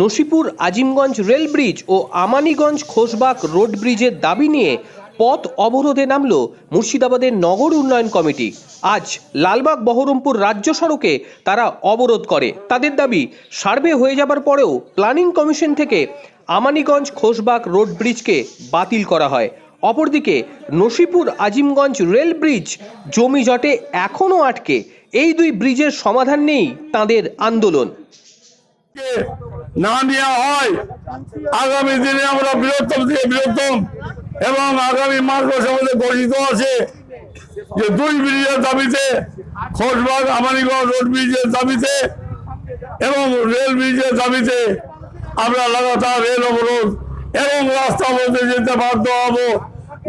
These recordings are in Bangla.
নসিপুর আজিমগঞ্জ রেল ব্রিজ ও আমানিগঞ্জ খোসবাগ রোড ব্রিজের দাবি নিয়ে পথ অবরোধে নামল মুর্শিদাবাদের নগর উন্নয়ন কমিটি। আজ লালবাগ বহরমপুর রাজ্য সড়কে তারা অবরোধ করে। তাদের দাবি, সার্ভে হয়ে যাবার পরেও প্ল্যানিং কমিশন থেকে আমানিগঞ্জ খোসবাগ রোড ব্রিজকে বাতিল করা হয়। অপরদিকে, নসিপুর আজিমগঞ্জ রেল ব্রিজ জমি জটে এখনও আটকে। এই দুই ব্রিজের সমাধান নেই তাদের আন্দোলন। না নেওয়া হয়। আগামী দিনে আমরা বৃহত্তম থেকে বৃহত্তম এবং আগামী মাসে আমাদের গঠিত আছে যে দুই ব্রিজের দাবিতে খোসবাগ আমানিগঞ্জ রোড ব্রিজের দাবিতে এবং রেল ব্রিজের দাবিতে আমরা লাগাতার রেল অবরোধ এবং রাস্তা বলতে যেতে বাধ্য হব।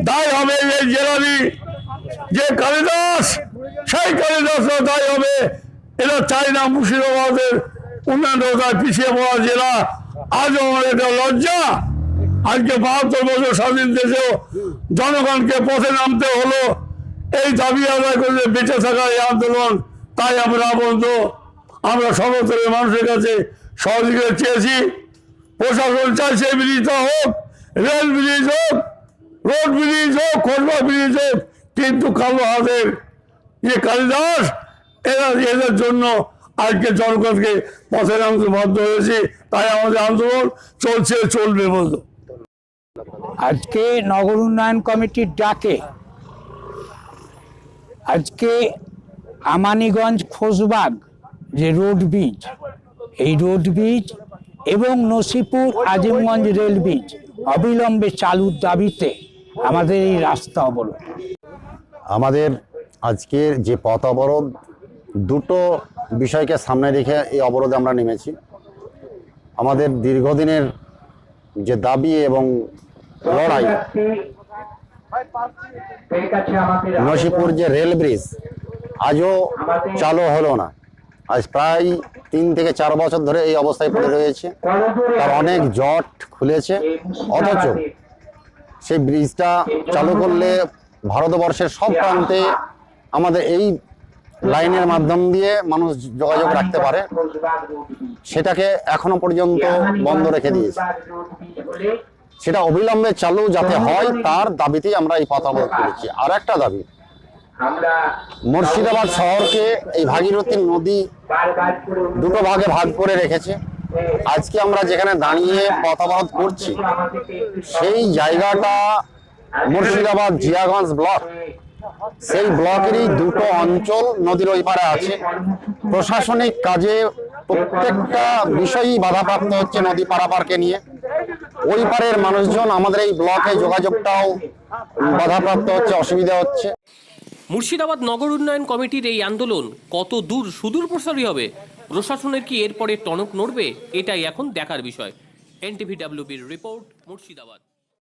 তাই হবে এই জেলারই। যে কালিদাস, সেই কালিদাসরা তাই হবে। এটা চাই না মুর্শিদাবাদের পিছিয়ে পড়া জেলা আজ আমার এটা লজ্জা। আজকে বাহাত্তর বছর স্বাধীন দেশেও জনগণকে পথে নামতে হলো। এই দাবি আদায় করলে বেঁচে থাকা এই আন্দোলন, তাই আমরা বন্ধু আমরা সর্বস্তরের মানুষের কাছে সহযোগিতা চেয়েছি। প্রশাসন চাইছে ব্রিজ হোক, রেল ব্রিজ হোক, রোড ব্রিজ হোক খোসবা ব্রিজ হোক, কিন্তু কালো হাতের যে কালিদাস, এরা এদের জন্য আজকে জনগণকে পথে নামতে বাধ্য হয়েছি তাই আমাদের আন্দোলন চলছে চলবে বলতো আজকে নগর উন্নয়ন কমিটির ডাকে আজকে আমানিগঞ্জ খোসবাগ যে রোড ব্রিজ এই রোড ব্রিজ এবং নসিপুর আজিমগঞ্জ রেল ব্রিজ অবিলম্বে চালুর দাবিতে আমাদের এই রাস্তা অবরোধ। আমাদের আজকের যে পথ অবরোধ দুটো বিষয়কে সামনে রেখে এই অবরোধে আমরা নেমেছি। আমাদের দীর্ঘদিনের যে দাবি এবং লড়াই, নসিপুর যে রেল ব্রিজ, আজও চালু হলো না। আজ প্রায় তিন থেকে চার বছর ধরে এই অবস্থায় পড়ে রয়েছে। তার অনেক জট খুলেছে। অথচ সেই ব্রিজটা চালু করলে ভারতবর্ষের সব প্রান্তে আমাদের এই লাইনের মাধ্যম দিয়ে মানুষ যোগাযোগ রাখতে পারে। সেটাকে এখনও পর্যন্ত বন্ধ রেখে দিয়েছে। সেটা অবিলম্বে চালু যাতে হয় তার দাবিতেই আমরা এই পথ অবরোধ করেছি আর একটা দাবি মুর্শিদাবাদ শহরকে এই ভাগীরথী নদী দুটো ভাগে ভাগ করে রেখেছে। আজকে আমরা যেখানে দাঁড়িয়ে পথ অবরোধ করছি সেই জায়গাটা মুর্শিদাবাদ জিয়াগঞ্জ ব্লক। সেই ব্লকেরই দুটো অঞ্চল নদীর ওই পারে আছে। প্রশাসনিক কাজে প্রত্যেকটা বিষয়ই বাধাপ্রাপ্ত হচ্ছে নদী পারাপারকে নিয়ে। ওই পারের মানুষজন আমাদের এই ব্লকে যোগাযোগটাও বাধাপ্রাপ্ত হচ্ছে, অসুবিধা হচ্ছে। মুর্শিদাবাদ নগর উন্নয়ন কমিটির এই আন্দোলন কত দূর সুদূর প্রসারী হবে? প্রশাসনের কি এরপরে টনক নড়বে? এটাই এখন দেখার বিষয়। এনটিভি ডাব্লিউবির রিপোর্ট মুর্শিদাবাদ।